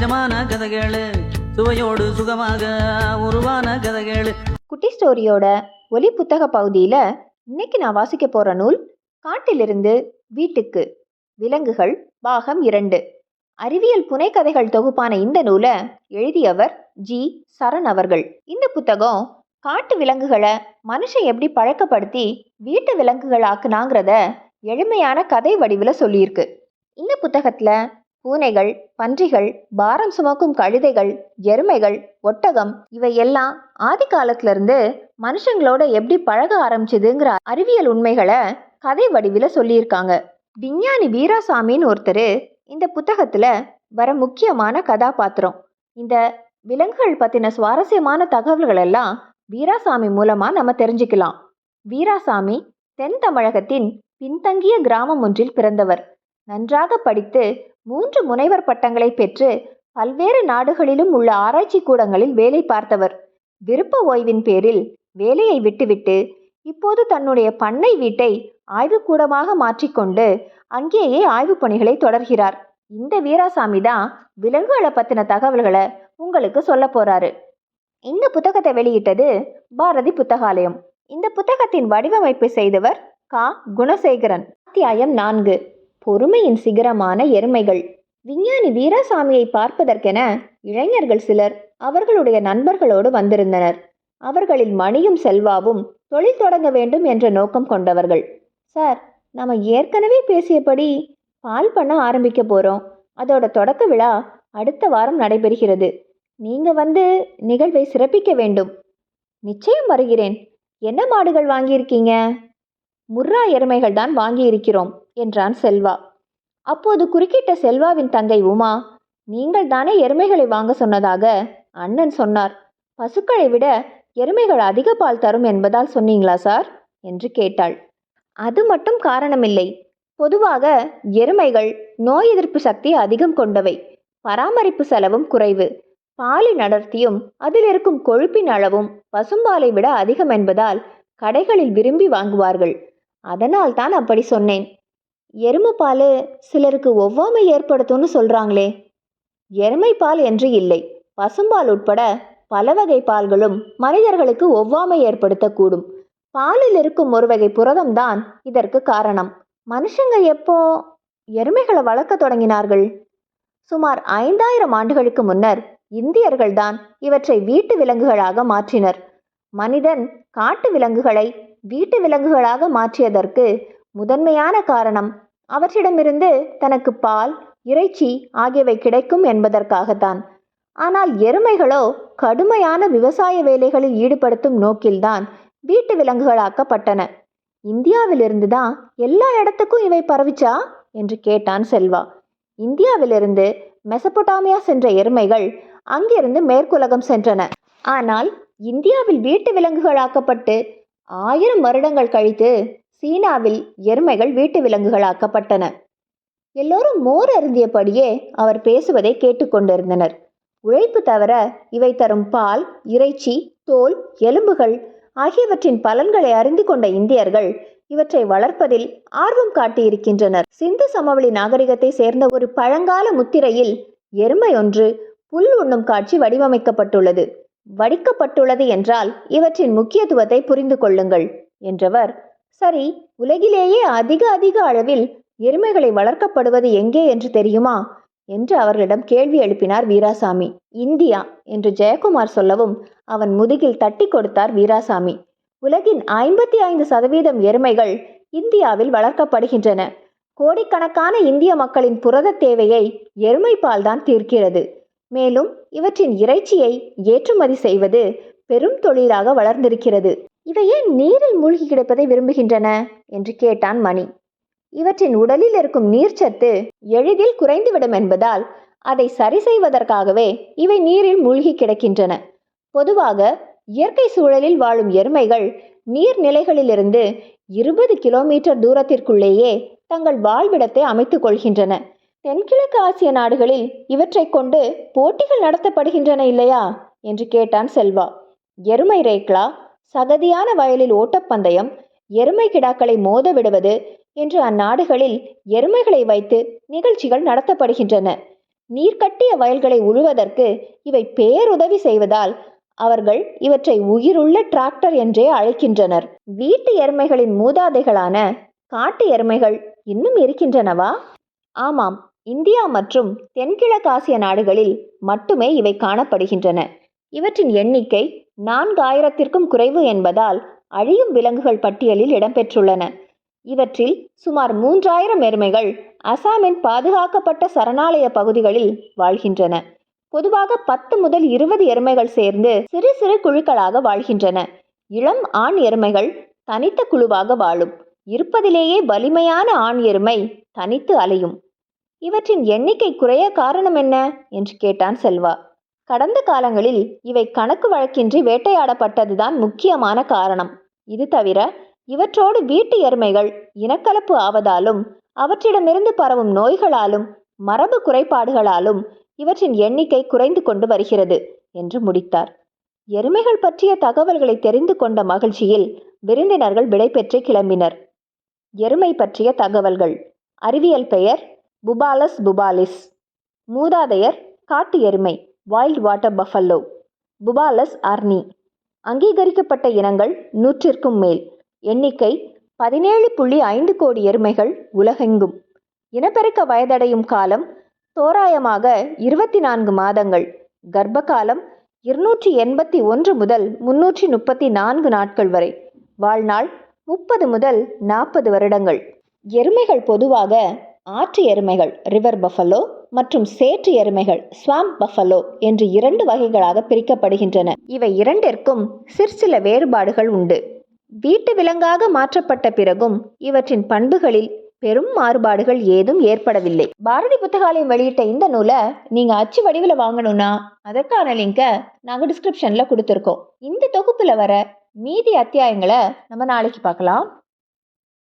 சகஜமான கதைகளு. சுவையோடு சுகமாக உருவான கதைகள். குட்டி ஸ்டோரியோட ஒலி புத்தக பகுதியில் இன்னைக்கு நான் வாசிக்க போகிற நூல் காட்டிலிருந்து வீட்டுக்கு. விலங்குகள் பாகம் இரண்டு. அறிவியல் புனைக்கதைகள் தொகுப்பான இந்த நூலை எழுதியவர் ஜி. சரண் அவர்கள். இந்த புத்தகம் காட்டு விலங்குகளை மனுஷன் எப்படி பழக்கப்படுத்தி வீட்டு விலங்குகள் ஆக்குனாங்கிறத எளிமையான கதை வடிவில் சொல்லியிருக்கு. இந்த புத்தகத்தில் பூனைகள் பன்றிகள் பாரம் சுமக்கும் கழுதைகள் எருமைகள் ஒட்டகம் இவை எல்லாம் ஆதி காலத்திலிருந்து மனுஷங்களோட எப்படி பழக ஆரம்பிச்சதுங்கிற அறிவியல் உண்மைகளை கதை வடிவில் சொல்லியிருக்காங்க. விஞ்ஞானி வீராசாமின்னு ஒருத்தர் இந்த புத்தகத்தில் வர முக்கியமான கதாபாத்திரம். இந்த விலங்குகள் பற்றின சுவாரஸ்யமான தகவல்கள் எல்லாம் வீராசாமி மூலமாக நம்ம தெரிஞ்சுக்கலாம். வீராசாமி தென் தமிழகத்தின் பின்தங்கிய கிராமம் ஒன்றில் பிறந்தவர். நன்றாக படித்து மூன்று முனைவர் பட்டங்களை பெற்று பல்வேறு நாடுகளிலும் உள்ள ஆராய்ச்சி கூடங்களில் வேலை பார்த்தவர். விருப்ப ஓய்வின் பேரில் வேலையை விட்டுவிட்டு இப்போது தன்னுடைய பண்ணை வீட்டை ஆய்வுக்கூடமாக மாற்றிக்கொண்டு அங்கேயே ஆய்வு பணிகளை தொடர்கிறார். இந்த வீராசாமி தான் விலங்குகளை பத்தின தகவல்களை உங்களுக்கு சொல்ல போறாரு. இந்த புத்தகத்தை வெளியிட்டது பாரதி புத்தகாலயம். இந்த புத்தகத்தின் வடிவமைப்பு செய்தவர் கா. குணசேகரன். அத்தியாயம் நான்கு. பொறுமையின் சிகரமான எருமைகள். விஞ்ஞானி வீராசாமியை பார்ப்பதற்கென இளைஞர்கள் சிலர் அவர்களுடைய நண்பர்களோடு வந்திருந்தனர். அவர்களில் மணியும் செல்வாவும் தொழில் தொடங்க வேண்டும் என்ற நோக்கம் கொண்டவர்கள். சார் நம்ம ஏற்கனவே பேசியபடி பால் பண்ண ஆரம்பிக்க போகிறோம் அதோட தொடக்க விழா அடுத்த வாரம் நடைபெறுகிறது. நீங்கள் வந்து நிகழ்வை சிறப்பிக்க வேண்டும். நிச்சயம் வருகிறேன். என்ன மாடுகள் வாங்கியிருக்கீங்க? முர்ரா எருமைகள் தான் வாங்கியிருக்கிறோம். என்றான் செல்வா. அப்போது குறுக்கிட்ட செல்வாவின் தங்கை உமா நீங்கள் தானே எருமைகளை வாங்க சொன்னதாக? அண்ணன் சொன்னார். பசுக்களை விட எருமைகள் அதிக பால் தரும் என்பதால் சொன்னீங்களா சார்? என்று கேட்டாள். அது மட்டும் காரணமில்லை. பொதுவாக எருமைகள் நோய் எதிர்ப்பு சக்தி அதிகம் கொண்டவை. பராமரிப்பு செலவும் குறைவு. பாலின் அடர்த்தியும் அதில் இருக்கும் கொழுப்பின் அளவும் பசும்பாலை விட அதிகம் என்பதால் கடைகளில் விரும்பி வாங்குவார்கள். அதனால் தான் அப்படி சொன்னேன். எருமை பால் சிலருக்கு ஒவ்வாமை ஏற்படுத்தும்னு சொல்கிறாங்களே எருமை பால் என்று இல்லை. பசும்பால் உட்பட பல வகை பால்களும் மனிதர்களுக்கு ஒவ்வாமை ஏற்படுத்தக்கூடும். பாலில் இருக்கும் ஒரு வகை புரதம்தான் இதற்கு காரணம். மனுஷங்க எப்போ எருமைகளை வளர்க்க தொடங்கினார்கள்? சுமார் ஐந்தாயிரம் ஆண்டுகளுக்கு முன்னர் இந்தியர்கள்தான் இவற்றை வீட்டு விலங்குகளாக மாற்றினர். மனிதன் காட்டு விலங்குகளை வீட்டு விலங்குகளாக மாற்றியதற்கு முதன்மையான காரணம் அவற்றிடமிருந்து தனக்கு பால் இறைச்சி ஆகியவை கிடைக்கும் என்பதற்காகத்தான். ஆனால் எருமைகளோ கடுமையான விவசாய வேலைகளில் ஈடுபடுத்தும் நோக்கில்தான் வீட்டு விலங்குகளாக்கப்பட்டன. இந்தியாவிலிருந்து தான் எல்லா இடத்துக்கும் இவை பரவிச்சா? என்று கேட்டான் செல்வா. இந்தியாவிலிருந்து மெசபொட்டாமியா சென்ற எருமைகள் அங்கிருந்து மேற்குலகம் சென்றன. ஆனால் இந்தியாவில் வீட்டு விலங்குகளாக்கப்பட்டு ஆயிரம் வருடங்கள் கழித்து சீனாவில் எருமைகள் வீட்டு விலங்குகளாக்கப்பட்டன. எல்லோரும் மோர் அருந்தியபடியே அவர் பேசுவதை கேட்டுக்கொண்டிருந்தனர் உழைப்பு தவிர இவை தரும் பால் இறைச்சி தோல் எலும்புகள் ஆகியவற்றின் பலன்களை அறிந்து கொண்ட இந்தியர்கள் இவற்றை வளர்ப்பதில் ஆர்வம் காட்டியிருக்கின்றனர். சிந்து சமவெளி நாகரிகத்தை சேர்ந்த ஒரு பழங்கால முத்திரையில் எருமை ஒன்று புல் உண்ணும் காட்சி வடிவமைக்கப்பட்டுள்ளது. வடிக்கப்பட்டுள்ளது என்றால் இவற்றின் முக்கியத்துவத்தை புரிந்து கொள்ளுங்கள் என்றவர் சரி உலகிலேயே அதிக அதிக அளவில் எருமைகளை வளர்க்கப்படுவது எங்கே என்று தெரியுமா? என்று அவர்களிடம் கேள்வி எழுப்பினார் வீராசாமி. இந்தியா என்று ஜெயக்குமார் சொல்லவும் அவன் முதுகில் தட்டி கொடுத்தார் வீராசாமி. உலகின் ஐம்பத்தி ஐந்து சதவீதம் எருமைகள் இந்தியாவில் வளர்க்கப்படுகின்றன. கோடிக்கணக்கான இந்திய மக்களின் புரத தேவையை எருமை பால்தான் தீர்க்கிறது. மேலும் இவற்றின் இறைச்சியை ஏற்றுமதி செய்வது பெரும் தொழிலாக வளர்ந்திருக்கிறது. இவை ஏன் நீரில் மூழ்கி கிடப்பதை விரும்புகின்றன? என்று கேட்டான் மணி. இவற்றின் உடலில் இருக்கும் நீர்ச்சத்து எளிதில் குறைந்துவிடும் என்பதால் அதை சரி செய்வதற்காகவே இவை நீரில் மூழ்கி கிடக்கின்றன. பொதுவாக இயற்கை சூழலில் வாழும் எருமைகள் நீர்நிலைகளிலிருந்து இருபது கிலோமீட்டர் தூரத்திற்குள்ளேயே தங்கள் வாழ்விடத்தை அமைத்துக் கொள்கின்றன. தென்கிழக்கு ஆசிய நாடுகளில் இவற்றை கொண்டு போட்டிகள் நடத்தப்படுகின்றன இல்லையா? என்று கேட்டான் செல்வா. எருமை ரேக்லா சகதியான வயலில் ஓட்டப்பந்தயம் எருமை கிடாக்களை மோத விடுவது என்று அந்நாடுகளில் எருமைகளை வைத்து நிகழ்ச்சிகள் நடத்தப்படுகின்றன. நீர்க்கட்டிய வயல்களை உழுவதற்கு இவை பேருதவி செய்வதால் அவர்கள் இவற்றை உயிருள்ள டிராக்டர் என்றே அழைக்கின்றனர். வீட்டு எருமைகளின் மூதாதைகளான காட்டு எருமைகள் இன்னும் இருக்கின்றனவா? ஆமாம் இந்தியா மற்றும் தென்கிழக்காசிய நாடுகளில் மட்டுமே இவை காணப்படுகின்றன. இவற்றின் எண்ணிக்கை நான்காயிரத்திற்கும் குறைவு என்பதால் அழியும் விலங்குகள் பட்டியலில் இடம்பெற்றுள்ளன. இவற்றில் சுமார் மூன்றாயிரம் எருமைகள் அசாமின் பாதுகாக்கப்பட்ட சரணாலய பகுதிகளில் வாழ்கின்றன. பொதுவாக பத்து முதல் இருபது எருமைகள் சேர்ந்து சிறு சிறு குழுக்களாக வாழ்கின்றன. இளம் ஆண் எருமைகள் தனித்த குழுவாக வாழும். இருப்பதிலேயே வலிமையான ஆண் எருமை தனித்து அலையும். இவற்றின் எண்ணிக்கை குறைய காரணம் என்ன? என்று கேட்டான் செல்வா. கடந்த காலங்களில் இவை கணக்கு வழக்கின்றி வேட்டையாடப்பட்டதுதான் முக்கியமான காரணம். இது தவிர இவற்றோடு வீட்டு எருமைகள் இனக்கலப்பு ஆவதாலும் அவற்றிடமிருந்து பரவும் நோய்களாலும் மரபு குறைபாடுகளாலும் இவற்றின் எண்ணிக்கை குறைந்து கொண்டு வருகிறது என்று முடித்தார். எருமைகள் பற்றிய தகவல்களை தெரிந்து கொண்ட மகிழ்ச்சியில் விருந்தினர்கள் விடைபெற்று கிளம்பினர். எருமை பற்றிய தகவல்கள். அறிவியல் பெயர் புபாலஸ் புபாலிஸ். மூதாதையர் காட்டு எருமை. Wild water buffalo Bubalus arnee அங்கீகரிக்கப்பட்ட இனங்கள் நூற்றிற்கும் மேல். எண்ணிக்கை பதினேழு புள்ளி ஐந்து கோடி எருமைகள் உலகெங்கும். இனப்பெருக்க வயதடையும் காலம் தோராயமாக இருபத்தி நான்கு மாதங்கள். கர்ப்ப காலம் இருநூற்றி எண்பத்தி ஒன்று முதல் முன்னூற்றி முப்பத்தி நான்கு நாட்கள் வரை. வாழ்நாள் முப்பது முதல் நாற்பது வருடங்கள். எருமைகள் பொதுவாக ஆற்று எருமைகள் ரிவர் பஃபலோ மற்றும் சேற்று எருமைகள் ஸ்வாம்ப் பஃபலோ என்று இரண்டு வகைகளாக பிரிக்கப்படுகின்றன. இவை இரண்டிற்கும் சிற்சில வேறுபாடுகள் உண்டு. வீட்டு விலங்காக மாற்றப்பட்ட பிறகும் இவற்றின் பண்புகளில் பெரும் மாறுபாடுகள் ஏதும் ஏற்படவில்லை. பாரதி புத்தகாலயம் வெளியிட்ட இந்த நூலை நீங்க அச்சு வடிவில் வாங்கணும்னா அதற்கான லிங்கை நாங்கள் டிஸ்கிரிப்ஷன்ல கொடுத்துருக்கோம். இந்த தொகுப்புல வர மீதி அத்தியாயங்களை நம்ம நாளைக்கு பார்க்கலாம்.